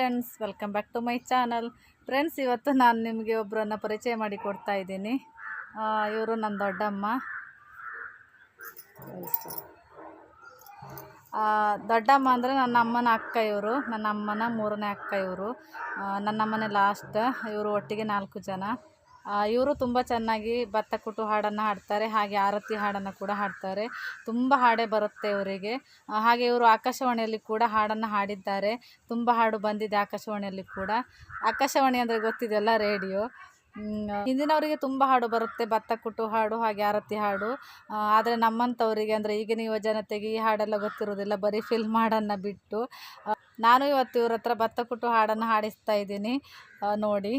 Friends welcome back to my channel friends ಇವತ್ತು ನಾನು ನಿಮಗೆ ಒಬ್ಬರನ್ನು ಪರಿಚಯ ಮಾಡಿ ಕೊಡ್ತಾ ಇದ್ದೀನಿ. ಇವರು ನನ್ನ ದೊಡ್ಡಮ್ಮ. ದೊಡ್ಡಮ್ಮ ಅಂದರೆ ನನ್ನ ಅಮ್ಮನ ಅಕ್ಕ ಇವರು. ನನ್ನ ಅಮ್ಮನ ಮೂರನೇ ಅಕ್ಕ ಇವರು. ನನ್ನ ಅಮ್ಮನೇ ಲಾಸ್ಟ್ ಇವರು ಒಟ್ಟಿಗೆ ನಾಲ್ಕು ಜನ. ಇವರು ತುಂಬ ಚೆನ್ನಾಗಿ ಭತ್ತ ಕುಟ್ಟು ಹಾಡನ್ನು ಹಾಡ್ತಾರೆ, ಹಾಗೆ ಆರತಿ ಹಾಡನ್ನು ಕೂಡ ಹಾಡ್ತಾರೆ. ತುಂಬ ಹಾಡೇ ಬರುತ್ತೆ ಇವರಿಗೆ. ಹಾಗೆ ಇವರು ಆಕಾಶವಾಣಿಯಲ್ಲಿ ಕೂಡ ಹಾಡನ್ನು ಹಾಡಿದ್ದಾರೆ. ತುಂಬ ಹಾಡು ಬಂದಿದೆ ಆಕಾಶವಾಣಿಯಲ್ಲಿ ಕೂಡ. ಆಕಾಶವಾಣಿ ಅಂದರೆ ಗೊತ್ತಿದೆಯಲ್ಲ ರೇಡಿಯೋ. ಹಿಂದಿನವರಿಗೆ ತುಂಬ ಹಾಡು ಬರುತ್ತೆ, ಭತ್ತ ಕುಟ್ಟು ಹಾಡು, ಹಾಗೆ ಆರತಿ ಹಾಡು. ಆದರೆ ನಮ್ಮಂಥವರಿಗೆ ಅಂದರೆ ಈಗಿನ ಯುವ ಜನತೆಗೆ ಈ ಹಾಡೆಲ್ಲ ಗೊತ್ತಿರೋದಿಲ್ಲ ಬರೀ ಫಿಲ್ಮ್ ಹಾಡನ್ನು ಬಿಟ್ಟು. ನಾನು ಇವತ್ತು ಇವ್ರ ಹತ್ರ ಭತ್ತ ಕುಟ್ಟು ಹಾಡನ್ನು ಹಾಡಿಸ್ತಾ ಇದ್ದೀನಿ. ನೋಡಿ.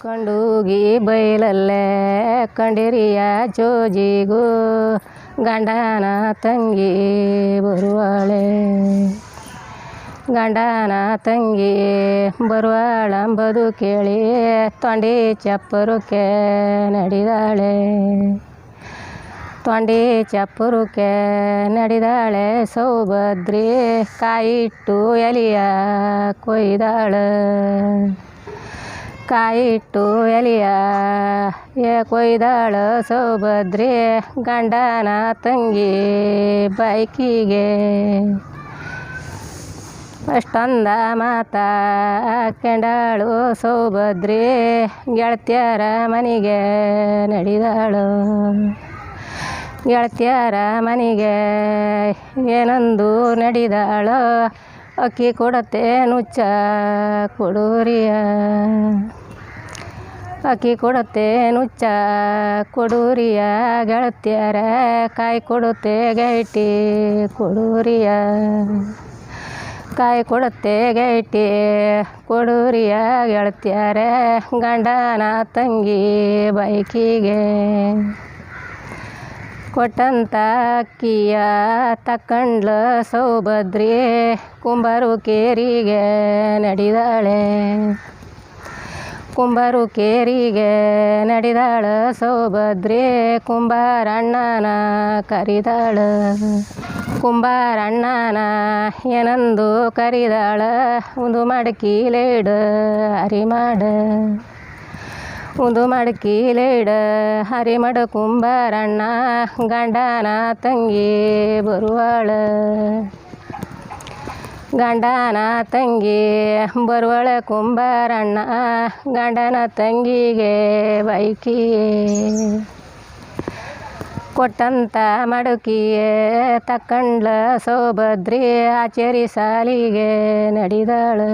ಕಂಡೂಗಿ ಬೈಲಲ್ಲೇ ಕಂಡಿರಿಯ ಜೋಜಿಗೂ ಗಂಡನ ತಂಗಿ ಬರುವಾಳೆ. ಗಂಡನ ತಂಗಿ ಬರುವಾಳಂಬದು ಕೇಳಿ ತೊಂಡಿ ಚಪ್ಪರುಕೆ ನಡಿದಾಳೆ. ತೊಂಡಿ ಚಪ್ಪರುಕೆ ನಡಿದಾಳೆ, ಸೌಭದ್ರಿ ಕಾಯಿಟ್ಟು ಎಲಿಯ ಕೊಯ್ದಾಳ. ಕಾಯಿಟ್ಟು ಎಲಿಯ ಏ ಕೊಯ್ದಾಳ ಸೌಭದ್ರಿ ಗಂಡನ ತಂಗಿ ಬೈಕಿಗೆ. ಅಷ್ಟೊಂದ ಮಾತ ಕೆಂಡಾಳು ಸೌಭದ್ರಿ ಗೆಳತಿಯರ ಮನೆಗೆ ನಡೆದಾಳು. ಗೆಳತಿಯರ ಮನೆಗೆ ಏನಂದು ನಡೆದಾಳು ಅಕ್ಕಿ ಕೊಡತ್ತೆ, ನುಚ್ಚ ಕೊಡೂರಿಯ. ಅಕ್ಕಿ ಕೊಡುತ್ತೆ, ನುಚ್ಚ ಕೊಡೂರಿಯ. ಗೆಳತಿಯರ ಕಾಯಿ ಕೊಡುತ್ತೆ ಗೈಟಿ ಕೊಡೂರಿಯ. ಕಾಯಿ ಕೊಡುತ್ತೆ ಗೈಟಿ ಕೊಡೂರಿಯ. ಗೆಳತಿಯರ ಗಂಡನ ತಂಗಿ ಬೈಕಿಗೆ. ಕೊಟ್ಟಂತ ಅಕ್ಕಿಯ ತಕ್ಕಂಡ್ಲ ಸೌಭದ್ರಿ ಕುಂಬಾರು ಕೇರಿಗೆ ನಡೆದಾಳೆ. ಕುಂಬಾರು ಕೇರಿಗೆ ನಡೆದಾಳ ಸೌಭದ್ರಿ ಕುಂಬಾರಣ್ಣನ ಕರಿದಾಳ. ಕುಂಬಾರಣ್ಣನ ಏನಂದು ಕರಿದಾಳ? ಒಂದು ಮಡಕಿ ಲೇಡ ಹರಿಮಾಡ ಒಂದು ಮಡಕಿ ಲೇಡ ಹರಿಮಡ ಕುಂಬಾರಣ್ಣ ಗಂಡನ ತಂಗಿ ಬರುವಳ. ಗಂಡನ ತಂಗಿ ಬರುವಳ ಕುಂಬಾರಣ್ಣ ಗಂಡನ ತಂಗಿಗೆ ಬೈಕಿ. ಕೊಟ್ಟಂತ ಮಡಕಿಯೇ ತಕ್ಕಂಡ್ಲ ಸೌಭದ್ರಿ ಆಚರಿ ಸಾಲಿಗೆ ನಡೆದಾಳು.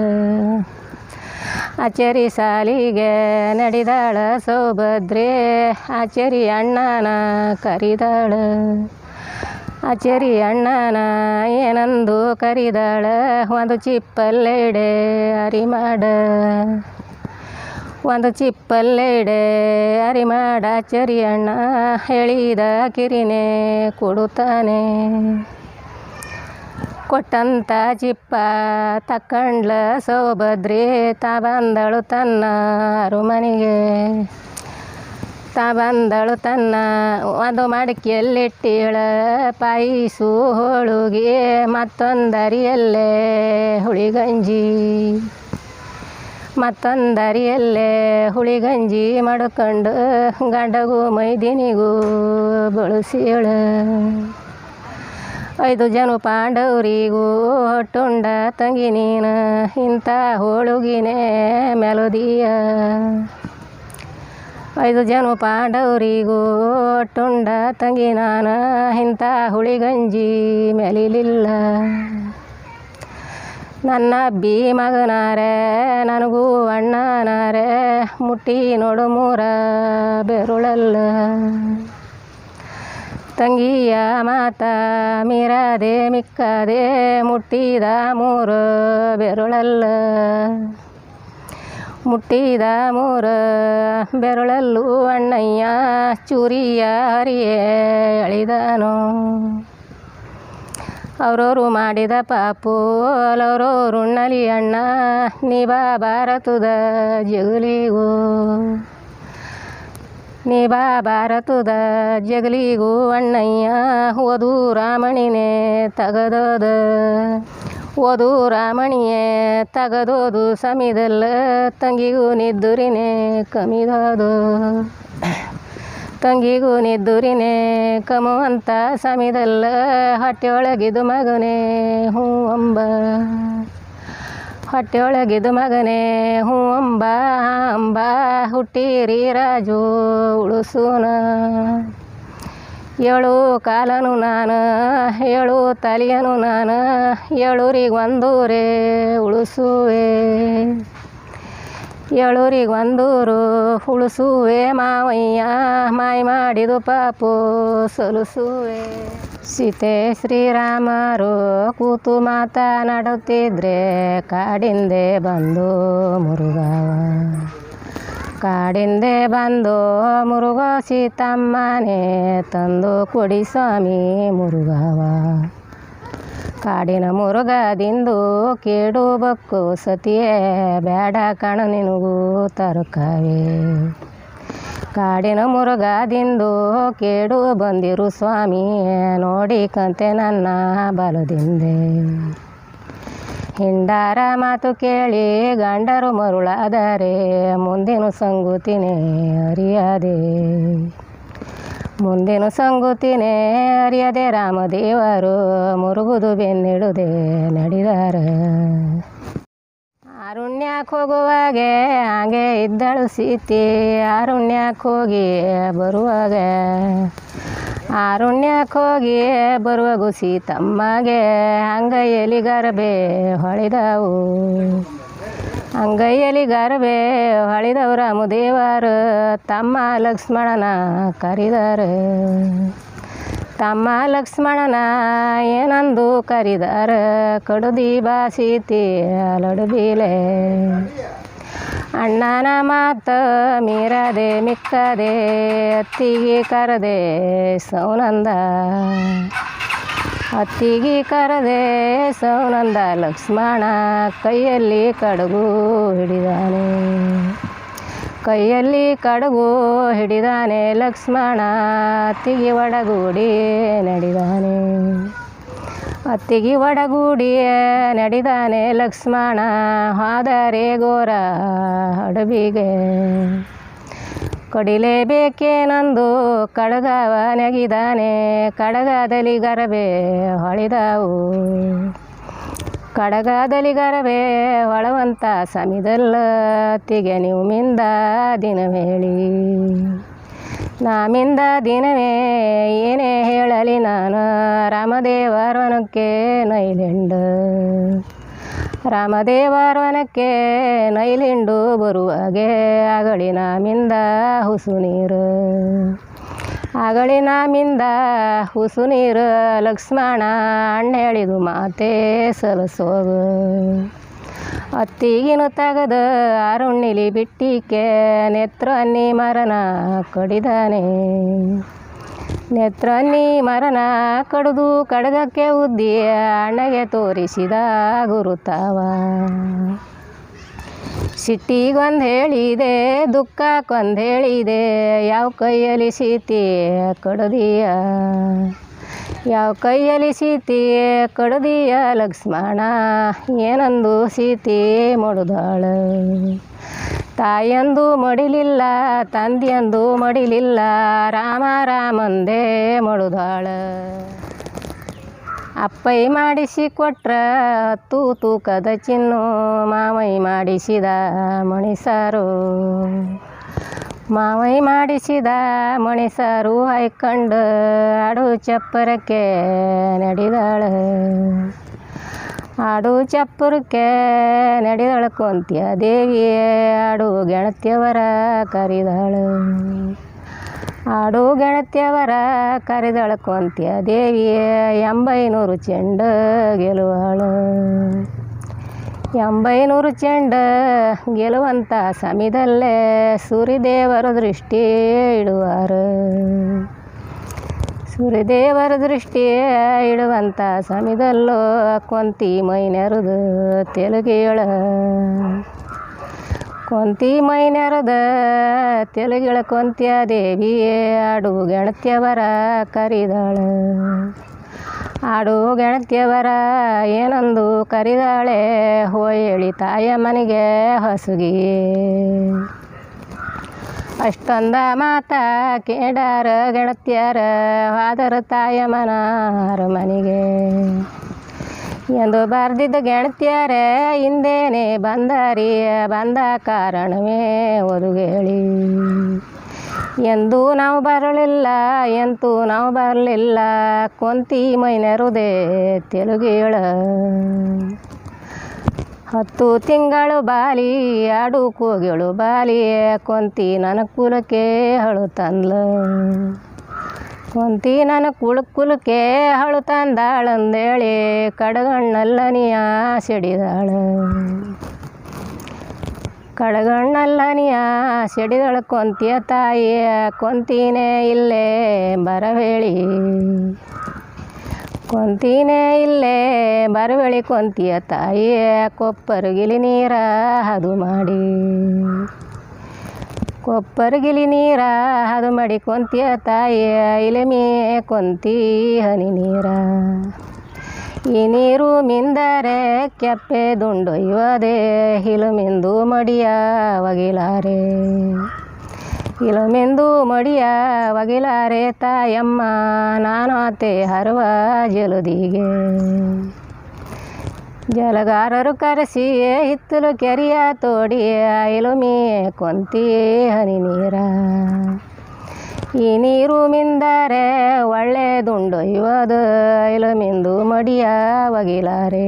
ಆಚರಿ ಸಾಲಿಗೆ ನಡೆದಾಳ ಸೌಭದ್ರೆ ಆಚರಿ ಅಣ್ಣನ ಕರಿದಾಳ. ಆಚರಿ ಅಣ್ಣನ ಏನಂದು ಕರಿದಾಳ, ಒಂದು ಚಿಪ್ಪಲ್ಲೆಡೆ ಅರಿಮಾಡ. ಒಂದು ಚಿಪ್ಪಲ್ಲೆಡೆ ಅರಿಮಾಡ ಆಚರಿ ಅಣ್ಣ ಹೇಳಿದ ಕಿರಿನೆ ಕೊಡುತ್ತಾನೆ. ಕೊಟ್ಟಂತ ಚಿಪ್ಪ ತಕ್ಕಂಡ್ಲ ಸೋಭದ್ರಿ ತಾ ಬಂದಳು ತನ್ನ ಅರುಮನೆಗೆ. ತಾ ಬಂದಳು ತನ್ನ ಒಂದು ಮಡಿಕೆಯಲ್ಲಿಟ್ಟಿಳ ಪಾಯಿಸು ಹೋಳುಗೆ ಮತ್ತೊಂದರಿಯಲ್ಲೇ ಹುಳಿಗಂಜಿ. ಮತ್ತೊಂದರಿಯಲ್ಲೇ ಹುಳಿಗಂಜಿ ಮಾಡ್ಕೊಂಡು ಗಂಡಗೂ ಮೈದಿನಿಗೂ ಬಳಸಿಳ ಐದು ಜನ ಪಾಂಡವರಿಗೂ ಹೊಟ್ಟುಂಡ ತಂಗಿ ನೀನು, ಇಂಥ ಹೋಳುಗಿನೇ ಮೆಲೋದಿಯ? ಐದು ಜನ ಪಾಂಡವರಿಗೂ ಒಟ್ಟುಂಡ ತಂಗಿ ನಾನು, ಇಂಥ ಹುಳಿಗಂಜಿ ಮೆಲಿಲಿಲ್ಲ. ನನ್ನ ಅಬ್ಬಿ ಮಗನಾರೆ, ನನಗೂ ಅಣ್ಣನಾರೆ, ಮುಟ್ಟಿ ನೋಡು ಮೂರ ಬೆರುಳಲ್ಲ. ತಂಗಿಯ ಮಾತ ಮೀರದೆ ಮಿಕ್ಕದೆ ಮುಟ್ಟಿದ ಮೂರು ಬೆರುಳಲ್ಲ. ಮುಟ್ಟಿದ ಮೂರು ಬೆರಳಲ್ಲೂ ಅಣ್ಣಯ್ಯ ಚೂರಿಯ ಹರಿಯೇ ಎಳಿದನು ಅವರವರು ಮಾಡಿದ ಪಾಪು ಅಲವರು ಅಣ್ಣ ಅಣ್ಣ ನೀಬಾ ಭಾರತದ ಜಗಲಿಗೂ. ನೀಬಾ ಭಾರತದ ಜಗಲಿಗೂ ಅಣ್ಣಯ್ಯ, ಓದು ರಾಮಣಿನೇ ತಗದೋದ. ಓದು ರಾಮಣಿಯೇ ತಗದೋದು, ಸಮಿದಲ್ಲ ತಂಗಿಗೂ ನಿದ್ದುರಿನೇ ಕಮಿದೋದು. ತಂಗಿಗೂ ನಿದ್ದುರಿನೇ ಕಮುವಂತ ಸಮಿದಲ್ಲ, ಹೊಟ್ಟೆಯೊಳಗಿದು ಮಗನೇ ಹೂ ಅಂಬ. ಹೊಟ್ಟೆಯೊಳಗಿದು ಮಗನೇ ಹೂ ಅಂಬ ಅಂಬ, ಹುಟ್ಟಿರಿ ರಾಜು, ಉಳುಸೂನ. ಏಳು ಕಾಲನು ನಾನು, ಏಳು ತಲೆಯನು ನಾನು, ಏಳೂರಿಗೆ ಒಂದೂರೇ ಉಳಿಸುವೆ. ಏಳೂರಿಗೆ ಒಂದೂರು ಉಳಿಸುವೆ ಮಾವಯ್ಯ, ಮಾಯ ಮಾಡಿದು ಪಾಪು ಸೊಲಿಸುವೆ. ಸೀತೆ ಶ್ರೀರಾಮರು ಕೂತು ಮಾತನಾಡುತ್ತಿದ್ರೆ ಕಾಡಿಂದೆ ಬಂದು ಮುರುಗವ. ಕಾಡಿಂದೆ ಬಂದು ಮುರುಗ ಸೀತಮ್ಮನೆ ತಂದು ಕೊಡಿ ಸ್ವಾಮಿ ಮುರುಗವ. ಕಾಡಿನ ಮುರುಗದಿಂದು ಕೇಡು ಬಕ್ಕು ಸತಿಯೇ, ಬೇಡ ಕಣ ನಿನಗೂ ತರಕವೇ. ಕಾಡಿನ ಮುರುಗದಿಂದು ಕೇಡು ಬಂದಿರು ಸ್ವಾಮಿ. ನೋಡಿ ಕಂತೆ ನನ್ನ ಬಲದಿಂದೆ. ಹಿಂಡಾರ ಮಾತು ಕೇಳಿ ಗಂಡರು ಮರುಳಾದರೆ ಮುಂದಿನ ಸಂಗುತಿನೇ ಅರಿಯದೆ. ಮುಂದಿನ ಸಂಗುತಿನೇ ಅರಿಯದೆ ರಾಮದೇವರು ಮುರುಗುದು ಬೆನ್ನಿಡುದೆ ನಡೆದಾರ. ಅರುಣ್ಯಕ್ಕೆ ಹೋಗುವಾಗೆ ಹಾಗೆ ಇದ್ದಳು ಸೀತೆ. ಅರುಣ್ಯಕ್ಕೆ ಹೋಗಿ ಬರುವಾಗ, ಅರುಣ್ಯಕ್ಕೆ ಹೋಗಿ ಬರುವಾಗ ಸೀತಮ್ಮಗೆ ಅಂಗೈಯಲ್ಲಿ ಗರಬೆ ಹೊಳಿದವು. ಅಂಗೈಯಲ್ಲಿ ಗರಬೆ ಹೊಳಿದವು ರಾಮದೇವರು, ತಮ್ಮ ಲಕ್ಷ್ಮಣನ ಕರಿದರು. ತಮ್ಮ ಲಕ್ಷ್ಮಣನ ಏನಂದು ಕರಿದಾರ? ಕಡುದಿ ಬಾಸಿತಿ ಅಲಡುಬೀಲೆ ಅಣ್ಣನ ಮಾತ ಮೀರದೆ, ಮಿಕ್ಕದೆ, ಅತ್ತಿಗೆ ಕರದೆ, ಸೌನಂದ. ಅತ್ತಿಗೆ ಕರದೆ, ಸೌನಂದ ಲಕ್ಷ್ಮಣ ಕೈಯಲ್ಲಿ ಕಡುಗು ಹಿಡಿದಾನೆ. ಕೈಯಲ್ಲಿ ಕಡಗು ಹಿಡಿದಾನೆ ಲಕ್ಷ್ಮಣ, ಅತ್ತಿಗೆ ಒಡಗೂಡಿ ನಡಿದಾನೆ. ಅತ್ತಿಗೆ ಒಡಗೂಡಿ ನಡಿದಾನೆ ಲಕ್ಷ್ಮಣ, ಹಾದರೆ ಗೋರ ಹಡಬಿಗೆ. ಕೊಡಿಲೇಬೇಕೇನಂದು ಕಡಗವ ನೆಗಿದಾನೆ, ಕಡಗದಲ್ಲಿ ಗರಬೆ ಹೊಳಿದವು. ಕಡಗದಲ್ಲಿ ಒಳವಂತ ಸಮಿದಲ್ಲ ತಿಗೆ ನೀವು ಮಿಂದ ದಿನವೇಳಿ. ನಾಮಿಂದ ದಿನವೇ ಏನೇ ಹೇಳಲಿ ನಾನು ರಾಮದೇವರವನಕ್ಕೆ ನೈಲೆಂಡ. ರಾಮದೇವರವನಕ್ಕೆ ನೈಲಿಂಡು ಬರುವಾಗೆ ಅಗಳಿ ನಾಮಿಂದ ಹುಸು ನೀರು ಅಗಳಿನ ಮಿಂದ ಹುಸು ನೀರು ಲಕ್ಷ್ಮಣ ಅಣ್ಣ ಹೇಳಿದು ಮಾತೇ ಸಲಸೋದು. ಅತ್ತಿಗಿನ ತಗದ ಅರುಣ್ಣಿಲಿ ಬಿಟ್ಟಿಕೆ ನೆತ್ರ ಅನ್ನಿ ಮರನ ಕಡಿದಾನೆ. ನೆತ್ರನ್ನಿ ಮರನ ಕಡಿದು ಕಡಗಕ್ಕೆ ಉದ್ದಿ ಅಣ್ಣಗೆ ತೋರಿಸಿದ ಗುರುತಾವ. ಸಿಟ್ಟಿಗೊಂದು ಹೇಳಿದೆ, ದುಃಖಕ್ಕೊಂದು ಹೇಳಿದೆ. ಯಾವ ಕೈಯಲ್ಲಿ ಸೀತಿ ಕಡದಿಯ? ಯಾವ ಕೈಯಲ್ಲಿ ಸೀತಿ ಕಡದಿಯ? ಲಕ್ಷ್ಮಣ, ಏನಂದು ಸೀತಿ ಮುಡಿದಾಳು? ತಾಯಂದು ಮಡಿಲಿಲ್ಲ, ತಂದೆಯಂದು ಮಡಿಲಿಲ್ಲ, ರಾಮ ರಾಮಂದೇ ಮಡುದಾಳ. ಅಪ್ಪೈ ಮಾಡಿಸಿ ಕೊಟ್ರ ತೂ ತೂಕದ ಚಿನ್ನು ಮಾವೈ ಮಾಡಿಸಿದ ಮಣಿಸಾರು ಮಾವೈ ಮಾಡಿಸಿದ ಮಣಿಸಾರು ಹೈಕಂಡು ಅಡು ಚಪ್ಪರಕ್ಕೆ ನಡೆದಾಳು. ಆಡು ಚಪ್ಪರಕ್ಕೆ ನಡೆದಾಳು ಕೊಂತ್ಯ ದೇವಿ ಆಡು ಗೆಳತಿಯವರ ಕರಿದಾಳು. ಆಡು ಗೆಳತಿಯವರ ಕರೆದಳ್ಕೊಂತಿಯ ದೇವಿ ಎಂಬೈನೂರು ಚೆಂಡ ಗೆಲುವಳು. ಎಂಬೈನೂರು ಚೆಂಡ ಗೆಲುವಂತ ಸಮಯದಲ್ಲೇ ಸೂರ್ಯದೇವರ ದೃಷ್ಟಿ ಇಡುವರು. ಸೂರ್ಯದೇವರ ದೃಷ್ಟಿ ಇಡುವಂಥ ಸಮಯದಲ್ಲೂ ಕೊಂತಿ ಮೈನೆರದು ತೆಲುಗಿಯೊಳ. ಕೊಂತಿ ಮೈನರದ ತೆಲುಗಿಳ ಕೊಂತ್ಯ ದೇವಿಯೇ, ಆಡು ಗೆಣತ್ಯವರ ಕರಿದಾಳ. ಆಡು ಗೆಣತ್ಯವರ ಏನಂದು ಕರಿದಾಳೆ ಹೋಯ್ ಹೇಳಿ ತಾಯ ಮನೆಗೆ ಹಸುಗಿ ಅಷ್ಟೊಂದ ಮಾತ ಕೇಡಾರ ಗೆಣತ್ಯಾರ ಆದರ ತಾಯ ಮನಾರ ಮನೆಗೆ. ಎಂದು ಬರ್ದಿದ್ದು ಗೆಳತಿಯರೇ ಹಿಂದೇನೆ ಬಂದರಿಯ ಬಂದ ಕಾರಣವೇ ಒದುಗೇಳಿ. ಎಂದೂ ನಾವು ಬರಲಿಲ್ಲ, ಎಂತೂ ನಾವು ಬರಲಿಲ್ಲ, ಕೊಂತಿ ಮೈನರುದೇ ತೆಲುಗೇಳ. ಹತ್ತು ತಿಂಗಳು ಬಾಲಿ, ಆಡು ಕೋಗಿಳು ಬಾಲಿ, ಕೊಂತಿ ನನ್ನ ಕುಲಕ್ಕೆ ಹಳು ತಂದ್ಲ. ಕೊಂತಿ ನನ್ನ ಕುಳು ಕುಲಕ್ಕೆ ಹಳು ತಂದಾಳಂದೇಳಿ ಕಡಗಣ್ಣಲ್ಲನಿಯ ಸಿಡಿದಾಳ ಕಡಗಣ್ಣಲ್ಲನಿಯ ಸಿಡಿದಳು ಕೊಂತಿಯ ತಾಯಿಯ ಕೊಂತಿನೇ ಇಲ್ಲೇ ಬರಬೇಳಿ. ಕೊಂತಿನೇ ಇಲ್ಲೇ ಬರಬೇಳಿ, ಕೊಂತಿಯ ತಾಯಿಯ ಕೊಪ್ಪರುಗಿಲಿ ನೀರ ಅದು ಮಾಡಿ. ಕೊಪ್ಪರಗಿಲಿ ನೀರ ಅದು ಮಡಿ ಕೊಂತಿಯ ತಾಯಿಯ ಇಲೆಮೆ ಕೊಂತಿ ಹನಿ ನೀರ. ಈ ನೀರು ಮಿಂದರೆ ಕೆಪ್ಪೆ ದುಂಡೊಯ್ಯದೆ ಹಿಲುಮಿಂದು ಮಡಿಯ ಒಗಿಲಾರೆ ಇಲುಮಿಂದು ಮಡಿಯ ಒಗಿಲಾರೆ ತಾಯಮ್ಮ ನಾನು ಆತೆ ಹರುವ ಜಲದಿಗೆ. ಜಲಗಾರರು ಕರೆಸಿ ಹಿತ್ತಲು ಕೆರಿಯ ತೋಡಿ ಇಲುಮಿ ಕೊಂತಿ ಹನಿ ನೀರ. ಈ ನೀರು ಮಿಂದರೆ ಒಳ್ಳೆದುಂಡೊಯ್ಯುವುದು ಇಲುಮಿಂದು ಮಡಿಯ ಒಗಿಲಾರೆ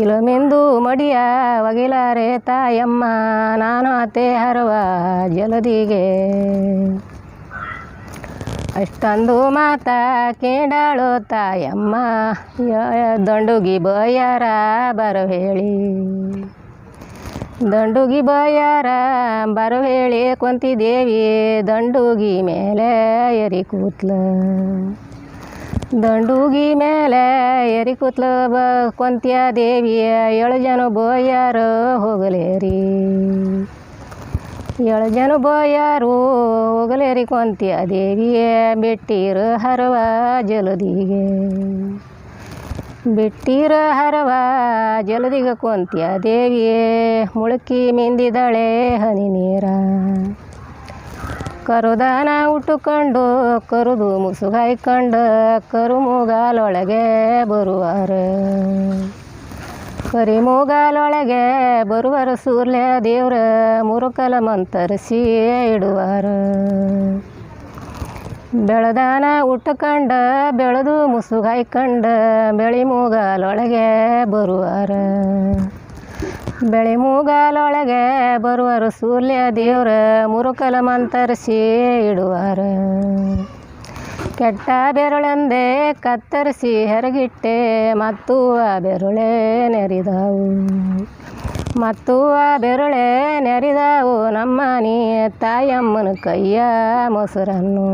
ಇಲುಮಿಂದು ಮಡಿಯ ಒಗಿಲಾರೆ ತಾಯಮ್ಮ, ನಾನು ಅತೆ ಹರುವ ಜಲದಿಗೆ. ಅಷ್ಟೊಂದು ಮಾತ ಕೇಡಾಳು ತಾಯಮ್ಮ ದಂಡುಗಿ ಬಯ್ಯಾರ ಬರೋ ಹೇಳಿ. ದಂಡುಗಿ ಬಯ್ಯಾರ ಬರೋ ಹೇಳಿ ಕೊಂತಿದೇವಿ, ದಂಡುಗಿ ಮೇಲೆ ಎರಿ ಕೂತ್ಲ. ದಂಡುಗಿ ಮೇಲೆ ಎರಿ ಕೂತ್ಲ ಬ ಕುಂತಿಯ ದೇವಿಯ, ಏಳು ಜನ ಬಯ್ಯಾರ ಹೋಗಲೇರಿ. ಏಳು ಜನ ಬೋಯಾರು ಹೋಗಲೇರಿ ಕೊಂತಿಯ ದೇವಿಯೇ, ಬಿಟ್ಟಿರ ಹರವ ಜಲದಿಗೆ. ಬಿಟ್ಟಿರ ಹರವ ಜಲದಿಗ ಕೊಂತಿಯ ದೇವಿಯೇ, ಮುಳುಕಿ ಮಿಂದಿದಳೆ ಹನಿ ನೀರ. ಕರುದಾನ ಉಟ್ಟುಕೊಂಡು, ಕರುದು ಮುಸುಗಾಯ್ಕೊಂಡು ಕರು ಮೂಗಾಲೊಳಗೆ ಬರುವಾರ. ಕರಿ ಬರುವರು ಬರುವರ ಸೂರ್ಯ ದೇವ್ರ ಮುರುಕಲ ಮಂತರಿಸಿ ಇಡುವಾರ. ಬೆಳೆದಾನ ಉಟ್ಟುಕಂಡ, ಬೆಳೆದು ಮುಸುಗಾಯ್ಕಂಡ ಬೆಳಿ ಮೂಗಾಲೊಳಗೆ ಬರುವಾರ. ಬೆಳಿ ಮೂಗಾಲೊಳಗೆ ಬರುವರು ಸೂರ್ಯ ದೇವ್ರ ಮುರುಕಲ ಮಂತರಿಸಿ ಇಡುವಾರ. ಕೆಟ್ಟ ಬೆರಳಂದೆ ಕತ್ತರಿಸಿ ಹೆರಗಿಟ್ಟೆ ಮತ್ತು ಆ ಬೆರಳೆ ನೆರಿದಾವು. ಮತ್ತು ಆ ಬೆರಳೆ ನೆರಿದಾವು ನಮ್ಮನಿ ತಾಯಮ್ಮನ ಕೈಯ ಮೊಸರನ್ನು.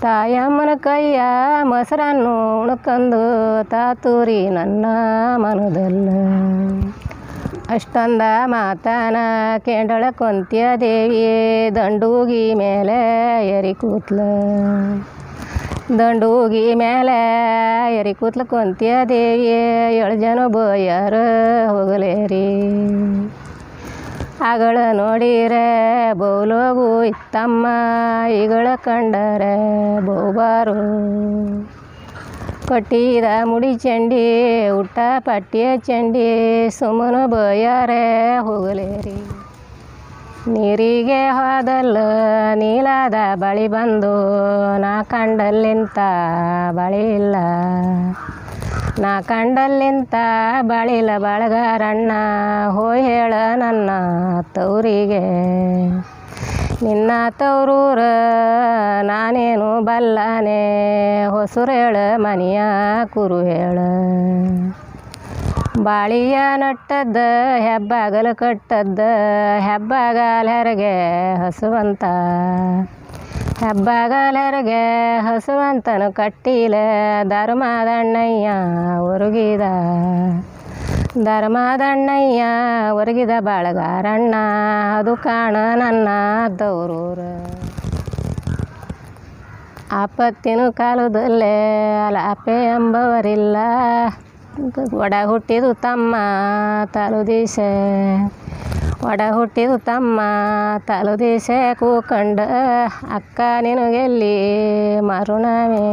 ತಾಯಮ್ಮನ ಕೈಯ ಮೊಸರನ್ನು ಉಣ್ಕಂದು ತಾತೂರಿ ನನ್ನ ಮನದಲ್ಲ. ಅಷ್ಟೊಂದ ಮಾತನ ಕೆಂಡಳ ಕೊಂತ್ಯ ದೇವಿ, ದಂಡೂಗಿ ಮೇಲೆ ಎರಿ ಕೂತ್ಲ. ದಂಡೂಗಿ ಮೇಲೆ ಎರಿ ಕೂತ್ಲ ಕೊಂತ್ಯ ದೇವಿ, ಏಳು ಜನ ಬೋಯಾರ ಹೋಗಲೇರಿ. ಆಗಳ ನೋಡಿರೆ ಬೌಲೋಗು ಇತ್ತಮ್ಮ, ಈಗಳ ಕಂಡರೆ ಬಹುಬಾರು ಕಟ್ಟಿದ ಮುಡಿ ಚಂಡಿ ಊಟ ಪಟ್ಟಿಯ ಚಂಡಿ ಸುಮ್ಮನ ಬಯ್ಯಾರೆ ಹೋಗಲೇರಿ. ನೀರಿಗೆ ಹೋದಲ್ಲ, ನೀಲಾದ ಬಳಿ ಬಂದು, ನಾ ಕಂಡಲ್ಲಿಂತ ಬಳಿ ಇಲ್ಲ. ನಾ ಕಂಡಲ್ಲಿಂತ ಬಳಿಲ ಬಳಗಾರಣ್ಣ, ಹೋಯ್ ಹೇಳ ನನ್ನ ತವರಿಗೆ ನಿನ್ನ ತವರೂರ ನಾನೇನು ಬಲ್ಲನೆ? ಹೊಸರು ಹೇಳ, ಮನೆಯ ಕುರು ಹೇಳ. ಬಾಳಿಯ ನಟ್ಟದ್ದ, ಹೆಬ್ಬಾಗಲು ಕಟ್ಟದ್ದ, ಹೆಬ್ಬಾಗಲ ಹೆರಗೆ ಹಸುವಂತ. ಹೆಬ್ಬಾಗಲರಿಗೆ ಹಸುವಂತನು ಕಟ್ಟಿಲ ಧರ್ಮದಣ್ಣಯ್ಯ ಒರುಗಿದ. ಧರ್ಮದಣ್ಣಯ್ಯ ಒರಗಿದ ಬಾಳಗಾರಣ್ಣ, ಅದು ಕಾಣ ನನ್ನ ದೌರೂರ. ಆಪತ್ತಿನ ಕಾಲದಲ್ಲೇ ಅಲಾಪೆ ಎಂಬವರಿಲ್ಲ. ಒಡ ಹುಟ್ಟಿದು ತಮ್ಮ ತಲುದೀಶ ಒಡ ಹುಟ್ಟಿದು ತಮ್ಮ ತಲುದೀಶ ಕೂಕಂಡ, ಅಕ್ಕ ನಿನಗೆಲ್ಲಿ ಮರುಣವೇ?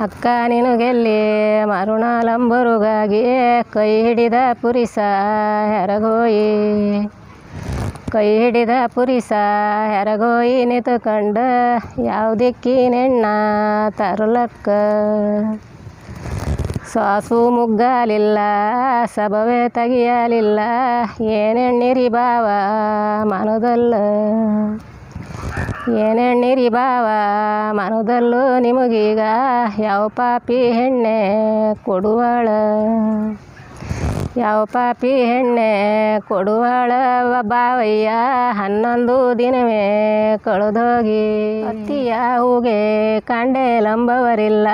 ಅಕ್ಕ ನಿನಗೆಲ್ಲಿ ಮರುಣಾಲಂಬರುಗಾಗಿ ಕೈ ಹಿಡಿದ ಪುರಿಸ ಹೆರಗೋಯಿ. ಕೈ ಹಿಡಿದ ಪುರಿಸ ಹೆರಗೋಯಿ ನಿಂತುಕೊಂಡ ಯಾವುದಿಕ್ಕಿನೆಣ್ಣ ತರುಲಕ್ಕ. ಸಾಸು ಮುಗ್ಗಲಿಲ್ಲ, ಸಬವೆ ತೆಗಿಯಲಿಲ್ಲ, ಏನೆಣ್ಣಿರಿ ಬಾವ ಮನದಲ್ಲ. ಏನೆಣ್ಣಿರಿ ಬಾವ ಮನದಲ್ಲೂ ನಿಮಗೀಗ ಯಾವ ಪಾಪಿ ಹೆಣ್ಣೆ ಕೊಡುವಳ? ಯಾವ ಪಾಪಿ ಹೆಣ್ಣೆ ಕೊಡುವಳ ಬಾವಯ್ಯ? ಹನ್ನೊಂದು ದಿನವೇ ಕಳೆದೋಗಿ. ಅತ್ತಿಯ ಹೂಗೆ ಕಾಂಡೆ ಲಂಬವರಿಲ್ಲ.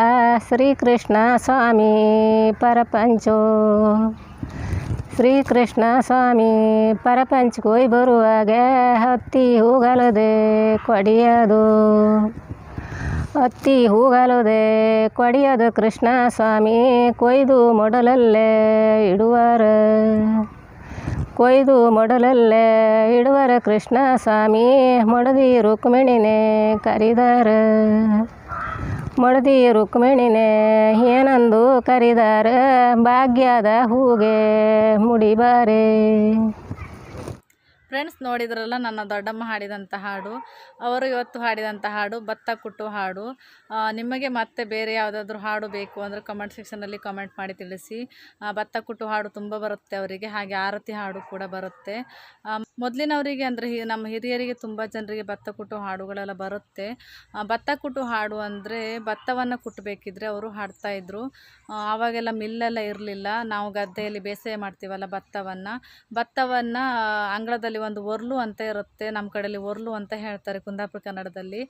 ಶ್ರೀಕೃಷ್ಣ ಸ್ವಾಮಿ ಪರಪಂಚೋ. ಶ್ರೀಕೃಷ್ಣ ಸ್ವಾಮಿ ಪರಪಂಚಕೋಯ್ ಬರುವಾಗ ಹತ್ತಿ ಹೂಗಲದೆ ಕೊಡಿಯದು. ಹತ್ತಿ ಹೂಗಲದೆ ಕೊಡಿಯದು ಕೃಷ್ಣ ಸ್ವಾಮಿ ಕೊಯ್ದು ಮೊಡಲಲ್ಲೇ ಇಡುವರ. ಕೊಯ್ದು ಮೊಡಲಲ್ಲೇ ಇಡುವರ ಕೃಷ್ಣ ಸ್ವಾಮಿ ಮೊಡದಿ ರುಕ್ಮಿಣಿನೇ ಕರಿದಾರ. ಮೊಡದಿ ರುಕ್ಮಿಣಿನೇ ಏನಂದು ಕರಿದಾರ? ಭಾಗ್ಯದ ಹೂಗೆ ಮುಡಿಬಾರೆ? ಫ್ರೆಂಡ್ಸ್ ನೋಡಿದ್ರಲ್ಲ ನನ್ನ ದೊಡ್ಡಮ್ಮ ಹಾಡಿದಂಥ ಹಾಡು, ಅವರು ಇವತ್ತು ಹಾಡಿದಂಥ ಹಾಡು, ಭತ್ತ ಕುಟ್ಟು ಹಾಡು. ನಿಮಗೆ ಮತ್ತೆ ಬೇರೆ ಯಾವುದಾದ್ರೂ ಹಾಡು ಬೇಕು ಅಂದರೆ ಕಮೆಂಟ್ ಸೆಕ್ಷನಲ್ಲಿ ಕಮೆಂಟ್ ಮಾಡಿ ತಿಳಿಸಿ. ಭತ್ತ ಕುಟ್ಟು ಹಾಡು ತುಂಬ ಬರುತ್ತೆ ಅವರಿಗೆ, ಹಾಗೆ ಆರತಿ ಹಾಡು ಕೂಡ ಬರುತ್ತೆ. ಮೊದಲಿನವರಿಗೆ ಅಂದರೆ ನಮ್ಮ ಹಿರಿಯರಿಗೆ ತುಂಬ ಜನರಿಗೆ ಭತ್ತ ಕುಟ್ಟು ಹಾಡುಗಳೆಲ್ಲ ಬರುತ್ತೆ. ಭತ್ತ ಕುಟ್ಟು ಹಾಡು ಅಂದರೆ ಭತ್ತವನ್ನು ಕುಟ್ಟಬೇಕಿದ್ರೆ ಅವರು ಹಾಡ್ತಾಯಿದ್ರು ಆವಾಗೆಲ್ಲ ಮಿಲ್ಲೆಲ್ಲ ಇರಲಿಲ್ಲ. ನಾವು ಗದ್ದೆಯಲ್ಲಿ ಬೇಸಾಯ ಮಾಡ್ತೀವಲ್ಲ ಭತ್ತವನ್ನು. ಭತ್ತವನ್ನು ಅಂಗಳದಲ್ಲಿ ಒಂದು ಒರ್ಲು ಅಂತ ಇರುತ್ತೆ ನಮ್ಮ ಕಡೆಯಲ್ಲಿ ಒರ್ಲು ಅಂತ ಹೇಳ್ತಾರೆ ಕುಂದಾಪುರ ಕನ್ನಡದಲ್ಲಿ.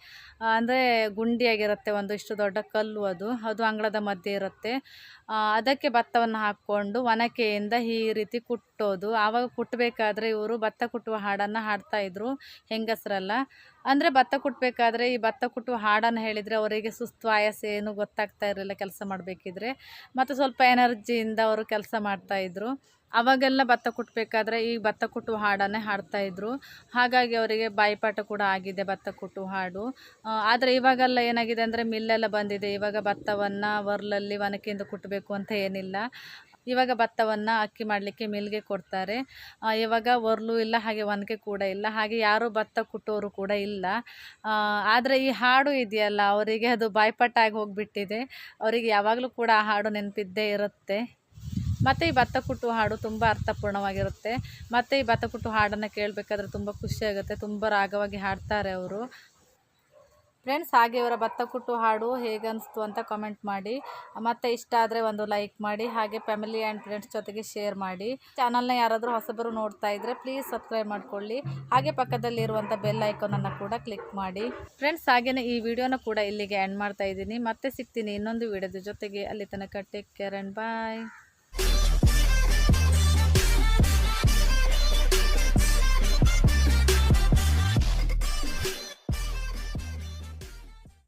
ಅಂದರೆ ಗುಂಡಿಯಾಗಿರುತ್ತೆ ಒಂದು ಇಷ್ಟು ದೊಡ್ಡ ಕಲ್ಲು ಅದು ಅದು ಅಂಗಳದ ಮಧ್ಯೆ ಇರುತ್ತೆ. ಅದಕ್ಕೆ ಭತ್ತವನ್ನು ಹಾಕ್ಕೊಂಡು ಒನಕೆಯಿಂದ ಈ ರೀತಿ ಕುಟ್ಟೋದು. ಆವಾಗ ಕುಟ್ಟಬೇಕಾದ್ರೆ ಇವರು ಭತ್ತ ಕುಟ್ಟುವ ಹಾಡನ್ನು ಹಾಡ್ತಾಯಿದ್ರು ಹೆಂಗಸರೆಲ್ಲ. ಅಂದರೆ ಭತ್ತ ಕುಟ್ಟಬೇಕಾದ್ರೆ ಈ ಭತ್ತ ಕುಟ್ಟುವ ಹಾಡನ್ನು ಹೇಳಿದರೆ ಅವರಿಗೆ ಸುಸ್ತು ಆಯಾಸ ಏನು ಗೊತ್ತಾಗ್ತಾ ಇರಲಿಲ್ಲ ಕೆಲಸ ಮಾಡಬೇಕಿದ್ರೆ. ಮತ್ತು ಸ್ವಲ್ಪ ಎನರ್ಜಿಯಿಂದ ಅವರು ಕೆಲಸ ಮಾಡ್ತಾಯಿದ್ರು ಅವಾಗೆಲ್ಲ ಭತ್ತ ಕುಟ್ಟಬೇಕಾದ್ರೆ ಈ ಭತ್ತ ಕುಟ್ಟುವ ಹಾಡನ್ನೇ ಹಾಡ್ತಾಯಿದ್ರು ಹಾಗಾಗಿ ಅವರಿಗೆ ಬಾಯಿಪಾಠ ಕೂಡ ಆಗಿದೆ ಭತ್ತ ಕುಟ್ಟುವ ಹಾಡು. ಆದರೆ ಇವಾಗೆಲ್ಲ ಏನಾಗಿದೆ ಅಂದರೆ ಮಿಲ್ಲೆಲ್ಲ ಬಂದಿದೆ. ಇವಾಗ ಭತ್ತವನ್ನು ವರ್ಲಲ್ಲಿ ಒನಕೆಯಿಂದ ಕುಟ್ಟಬೇಕು ಅಂತ ಏನಿಲ್ಲ. ಇವಾಗ ಭತ್ತವನ್ನು ಅಕ್ಕಿ ಮಾಡಲಿಕ್ಕೆ ಮಿಲ್ಗೆ ಕೊಡ್ತಾರೆ. ಇವಾಗ ಒರ್ಲು ಇಲ್ಲ, ಹಾಗೆ ಒನಕೆ ಕೂಡ ಇಲ್ಲ. ಹಾಗೆ ಯಾರೂ ಭತ್ತ ಕುಟ್ಟೋರು ಕೂಡ ಇಲ್ಲ. ಆದರೆ ಈ ಹಾಡು ಇದೆಯಲ್ಲ, ಅವರಿಗೆ ಅದು ಬಾಯ್ಪಟ್ಟಾಗಿ ಹೋಗಿಬಿಟ್ಟಿದೆ. ಅವರಿಗೆ ಯಾವಾಗಲೂ ಕೂಡ ಆ ಹಾಡು ನೆನಪಿದ್ದೇ ಇರುತ್ತೆ. ಮತ್ತು ಈ ಭತ್ತ ಕುಟ್ಟು ಹಾಡು ತುಂಬ ಅರ್ಥಪೂರ್ಣವಾಗಿರುತ್ತೆ. ಮತ್ತು ಈ ಭತ್ತ ಕುಟ್ಟು ಹಾಡನ್ನು ಕೇಳಬೇಕಾದ್ರೆ ತುಂಬ ಖುಷಿಯಾಗುತ್ತೆ ತುಂಬ ರಾಗವಾಗಿ ಹಾಡ್ತಾರೆ ಅವರು. ಫ್ರೆಂಡ್ಸ್ ಹಾಗೆ ಇವರ ಭತ್ತ ಕುಟ್ಟು ಹಾಡು ಹೇಗನ್ನಿಸ್ತು ಅಂತ ಕಮೆಂಟ್ ಮಾಡಿ. ಮತ್ತು ಇಷ್ಟ ಆದರೆ ಒಂದು ಲೈಕ್ ಮಾಡಿ. ಹಾಗೆ ಫ್ಯಾಮಿಲಿ ಆ್ಯಂಡ್ ಫ್ರೆಂಡ್ಸ್ ಜೊತೆಗೆ ಶೇರ್ ಮಾಡಿ. ಚಾನಲ್ನ ಯಾರಾದರೂ ಹೊಸಬರು ನೋಡ್ತಾ ಇದ್ದರೆ ಪ್ಲೀಸ್ ಸಬ್ಸ್ಕ್ರೈಬ್ ಮಾಡ್ಕೊಳ್ಳಿ. ಹಾಗೆ ಪಕ್ಕದಲ್ಲಿರುವಂಥ ಬೆಲ್ ಐಕಾನನ್ನು ಕೂಡ ಕ್ಲಿಕ್ ಮಾಡಿ. ಫ್ರೆಂಡ್ಸ್ ಹಾಗೆಯೇ ಈ ವಿಡಿಯೋನ ಕೂಡ ಇಲ್ಲಿಗೆ ಎಂಡ್ ಮಾಡ್ತಾ ಇದ್ದೀನಿ. ಮತ್ತೆ ಸಿಗ್ತೀನಿ ಇನ್ನೊಂದು ವಿಡಿಯೋದ ಜೊತೆಗೆ. ಅಲ್ಲಿ ತನಕ ಟೇಕ್ ಕೇರ್ ಆ್ಯಂಡ್ ಬಾಯ್